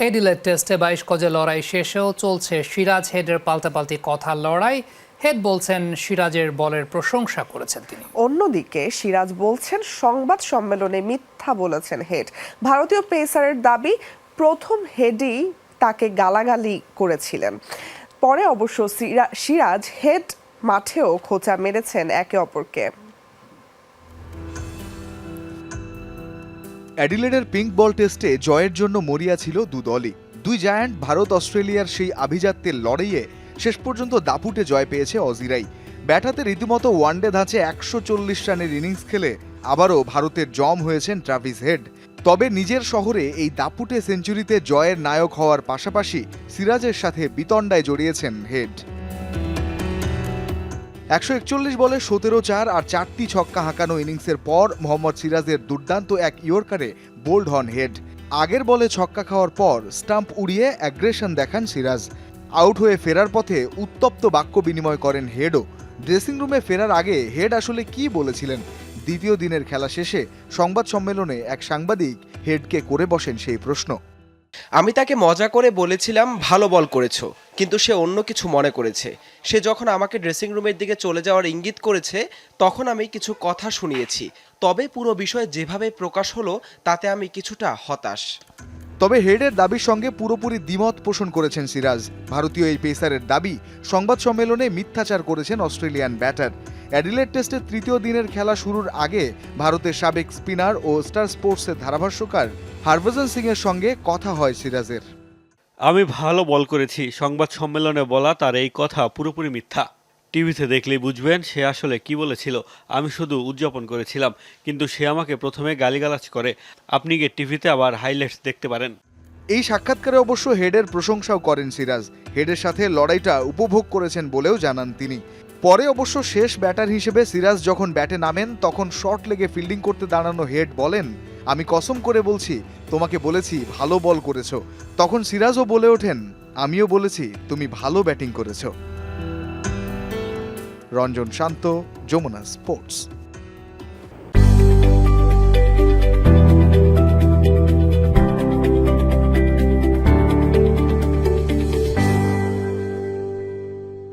Adelaide টেস্টে বাইশ গজে লড়াই শেষেও চলছে সিরাজ হেডের পাল্টাপাল্টি কথা লড়াই। হেড বলছেন সিরাজের বলের প্রশংসা করেছেন তিনি। অন্যদিকে সিরাজ বলছেন, সংবাদ সম্মেলনে মিথ্যা বলেছেন হেড। ভারতীয় পেসারের দাবি, প্রথম হেডই তাকে গালাগালি করেছিলেন। পরে অবশ্য সিরা- সিরাজ হেড মাঠেও খোঁচা মেরেছেন একে অপরকে। অ্যাডিলেডের পিঙ্ক বল টেস্টে জয়ের জন্য মরিয়া ছিল দু দলই। দুই জায়ান্ট ভারত অস্ট্রেলিয়ার সেই আভিজাত্যের লড়াইয়ে শেষ পর্যন্ত দাপুটে জয় পেয়েছে অজিরাই। ব্যাটাতে রীতিমতো ওয়ানডে ধাঁচে একশো চল্লিশ রানের ইনিংস খেলে আবারও ভারতের জম হয়েছেন ট্রাভিস হেড। তবে নিজের শহরে এই দাপুটে সেঞ্চুরিতে জয়ের নায়ক হওয়ার পাশাপাশি সিরাজের সাথে বিতণ্ডায় জড়িয়েছেন হেড। একশো একচল্লিশ বলে সতেরো চার আর চারটি ছক্কা হাঁকানো ইনিংসের পর মোহাম্মদ সিরাজের দুর্দান্ত এক ইয়র্কারে বোল্ড হন হেড। আগের বলে ছক্কা খাওয়ার পর স্টাম্প উড়িয়ে অ্যাগ্রেশন দেখান সিরাজ। আউট হয়ে ফেরার পথে উত্তপ্ত বাক্য বিনিময় করেন হেডও। ড্রেসিং রুমে ফেরার আগে হেড আসলে কি বলেছিলেন? দ্বিতীয় দিনের খেলা শেষে সংবাদ সম্মেলনে এক সাংবাদিক হেডকে করে বসেন সেই প্রশ্ন। আমি তাকে মজা করে বলেছিলাম, ভালো বল করেছ। কিন্তু সে অন্য কিছু মনে করেছে। সে যখন আমাকে ড্রেসিং রুমের দিকে চলে যাওয়ার ইঙ্গিত করেছে, তখন আমি কিছু কথা শুনিয়েছি। তবে পুরো বিষয় যেভাবে প্রকাশ হলো, তাতে আমি কিছুটা হতাশ। তবে হেডের দাবির সঙ্গে পুরোপুরি দ্বিমত পোষণ করেছেন সিরাজ। ভারতীয় এই পেসারের দাবি সংবাদ সম্মেলনে মিথ্যাচার করেছেন অস্ট্রেলিয়ান ব্যাটার। অ্যাডিলেড টেস্টের তৃতীয় দিনের খেলা শুরুর আগে ভারতের সাবেক স্পিনার ও স্টার স্পোর্টসের ধারাভাষ্যকার হরভজন সিং এর সঙ্গে কথা হয় সিরাজের। আমি ভালো বল করেছি। সংবাদ সম্মেলনে বলা তার এই কথা পুরোপুরি মিথ্যা। টিভিতে দেখলেই বুঝবেন সে আসলে কি বলেছিল। আমি শুধু উদযাপন করেছিলাম, কিন্তু সে আমাকে প্রথমে গালিগালাজ করে। আপনি গিয়ে টিভিতে আবার হাইলাইটস দেখতে পারেন? এই সাক্ষাৎকারে অবশ্য হেডের প্রশংসাও করেন সিরাজ। হেডের সাথে লড়াইটা উপভোগ করেছেন বলেও জানান তিনি। পরে অবশ্য শেষ ব্যাটার হিসেবে সিরাজ যখন ব্যাটে নামেন, তখন শর্ট লেগে ফিল্ডিং করতে দাঁড়ানো হেড বলেন আমি কসম করে বলছি, তোমাকে বলেছি ভালো বল করেছ। তখন সিরাজও বলে ওঠেন, আমিও বলেছি তুমি ভালো ব্যাটিং করেছ। রঞ্জন শান্ত, যমুনা স্পোর্টস।